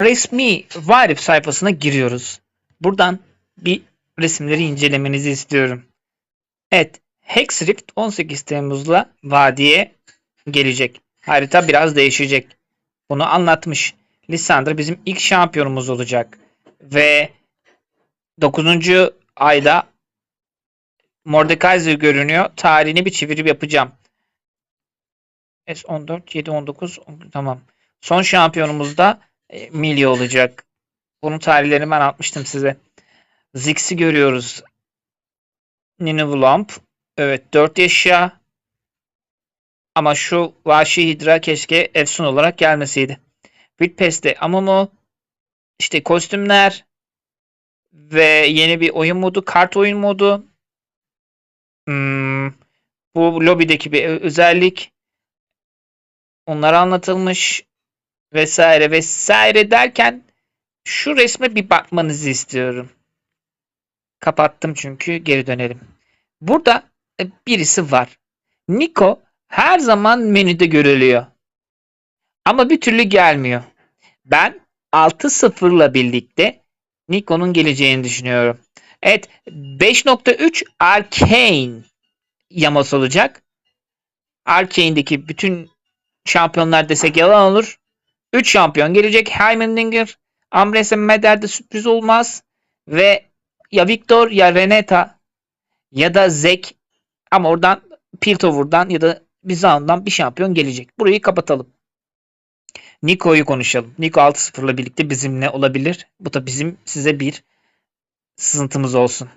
resmi Varif sayfasına giriyoruz. Buradan bir resimleri incelemenizi istiyorum. Evet. Hexrift 18 Temmuz'la vadiye gelecek. Harita biraz değişecek. Bunu anlatmış. Lissandra bizim ilk şampiyonumuz olacak. Ve 9. ayda Mordekaiser görünüyor. Tarihini bir çevirip yapacağım. S14, 7, 19 tamam. Son şampiyonumuz da e, Millie olacak. Bunun tarihlerini ben atmıştım size. Ziggs'i görüyoruz. Nineveh Lamp. Evet 4 yaşa. Ama şu Vahşi Hidra keşke efsun olarak gelmeseydi. Wilpest'te Amumu. işte kostümler. Ve yeni bir oyun modu. Kart oyun modu. Hmm, bu lobideki bir özellik. Onlar anlatılmış. Vesaire vesaire derken şu resme bir bakmanızı istiyorum. Kapattım çünkü geri dönelim. Burada e, birisi var. Nico her zaman menüde görülüyor. Ama bir türlü gelmiyor. Ben 6-0'la birlikte Nico'nun geleceğini düşünüyorum. Evet 5.3 Arcane yaması olacak. Arcane'deki bütün şampiyonlar desek yalan olur. 3 şampiyon gelecek. Heimendinger, Ambrose Meder'de sürpriz olmaz. Ve ya Victor ya Renata ya da Zek ama oradan Piltover'dan ya da Bizan'dan bir şampiyon gelecek. Burayı kapatalım. Nico'yu konuşalım. Nico 6-0'la birlikte bizimle olabilir. Bu da bizim size bir sızıntımız olsun.